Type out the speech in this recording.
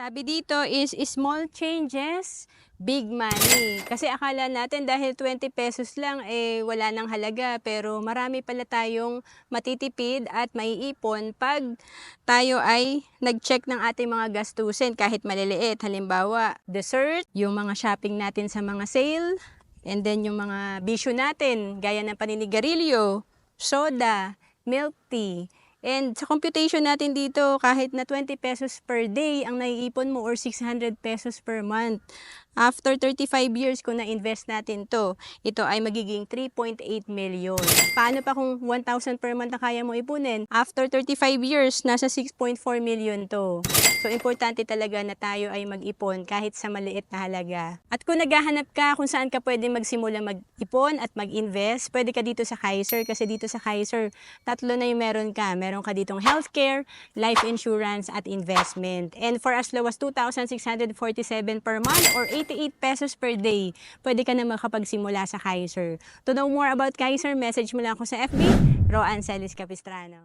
Sabi dito is small changes, big money. Kasi akala natin dahil 20 pesos lang, eh wala nang halaga. Pero marami pala tayong matitipid at maiipon pag tayo ay nag-check ng ating mga gastusin kahit maliliit. Halimbawa, dessert, yung mga shopping natin sa mga sale, and then yung mga bisyo natin, gaya ng paninigarilyo, soda, milk tea. And sa computation natin dito, kahit na 20 pesos per day ang naiipon mo or 600 pesos per month, after 35 years kung na-invest natin to, ito ay magiging 3.8 million. Paano pa kung 1,000 per month na kaya mo ipunin? After 35 years, nasa 6.4 million to. So, importante talaga na tayo ay mag-ipon kahit sa maliit na halaga. At kung naghahanap ka kung saan ka pwede magsimula mag-ipon at mag-invest, pwede ka dito sa Kaiser kasi dito sa Kaiser, tatlo na yung meron ka. Meron ka ditong healthcare, life insurance, at investment. And for as low as 2,647 per month or 88 pesos per day, pwede ka na makapagsimula sa Kaiser. To know more about Kaiser, message mo lang ako sa FB, Roan Celis Capistrano.